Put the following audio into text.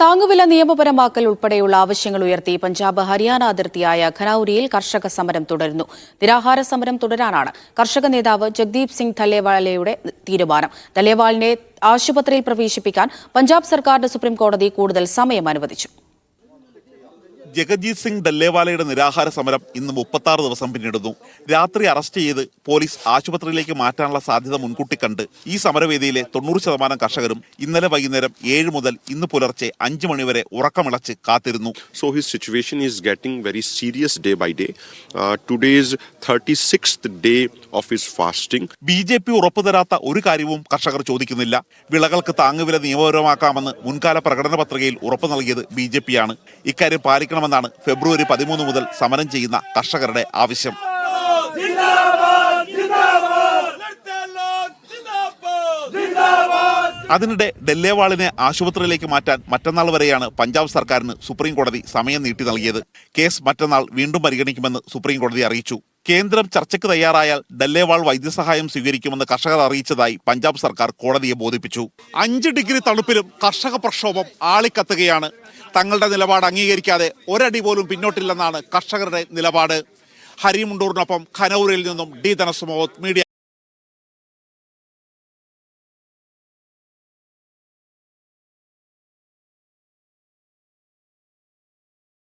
താങ്ങുവില നിയമപരമാക്കൽ ഉൾപ്പെടെയുള്ള ആവശ്യങ്ങൾ ഉയർത്തി പഞ്ചാബ് ഹരിയാന അതിർത്തിയായ ഖനൌരിയിൽ കർഷക സമരം തുടരുന്നു. നിരാഹാര സമരം തുടരാനാണ് കർഷക നേതാവ് ജഗ്ദീപ് സിംഗ് ധല്ലേവാലയുടെ തീരുമാനം. ധല്ലേവാളിനെ ആശുപത്രിയിൽ പ്രവേശിപ്പിക്കാൻ പഞ്ചാബ് സർക്കാരിന് സുപ്രീംകോടതി കൂടുതൽ സമയം അനുവദിച്ചു. ജഗജീത് സിംഗ് ഡല്ലേവാലയുടെ നിരാഹാര സമരം ഇന്ന് മുപ്പത്താറ് ദിവസം പിന്നിടുന്നു രാത്രി അറസ്റ്റ് ചെയ്ത് പോലീസ് ആശുപത്രിയിലേക്ക് മാറ്റാനുള്ള സാധ്യത മുൻകൂട്ടി കണ്ട് ഈ സമരവേദിയിലെ തൊണ്ണൂറ് ശതമാനം കർഷകരും ഇന്നലെ വൈകുന്നേരം ഏഴ് മുതൽ ഇന്ന് പുലർച്ചെ അഞ്ച് മണിവരെ ഉറക്കമിളച്ച് കാത്തിരുന്നു his situation is getting very serious day by day. Uh, today is 36th day of his fasting. B J P ഉറപ്പു തരാത്ത ഒരു കാര്യവും കർഷകർ ചോദിക്കുന്നില്ല വിളകൾക്ക് താങ്ങുവില നിയമപരമാക്കാമെന്ന് മുൻകാല പ്രകടന പത്രികയിൽ ഉറപ്പു നൽകിയത് ബി ജെ പിയാണ് ഇക്കാര്യം പാലിക്കണമെന്നാണ് ഫെബ്രുവരി പതിമൂന്ന് മുതൽ സമരം ചെയ്യുന്ന കർഷകരുടെ ആവശ്യം. അതിനിടെ ഡെല്ലേവാളിനെ ആശുപത്രിയിലേക്ക് മാറ്റാൻ മറ്റന്നാൾ വരെയാണ് പഞ്ചാബ് സർക്കാരിന് സുപ്രീം കോടതി സമയം നീട്ടി നൽകിയത്. കേസ് മറ്റന്നാൾ വീണ്ടും പരിഗണിക്കുമെന്ന് സുപ്രീം കോടതി അറിയിച്ചു. കേന്ദ്രം ചർച്ചയ്ക്ക് തയ്യാറായാൽ ഡല്ലേവാൾ വൈദ്യസഹായം സ്വീകരിക്കുമെന്ന് കർഷകർ അറിയിച്ചതായി പഞ്ചാബ് സർക്കാർ കോടതിയെ ബോധിപ്പിച്ചു. അഞ്ച് ഡിഗ്രി തണുപ്പിലും കർഷക പ്രക്ഷോഭം ആളിക്കത്തുകയാണ്. തങ്ങളുടെ നിലപാട് അംഗീകരിക്കാതെ ഒരടി പോലും പിന്നോട്ടില്ലെന്നാണ് കർഷകരുടെ നിലപാട്. ഹരിമുണ്ടൂറിനൊപ്പം ഖനൌരിൽ നിന്നും ഡി. ധനസുമോത് മീഡിയ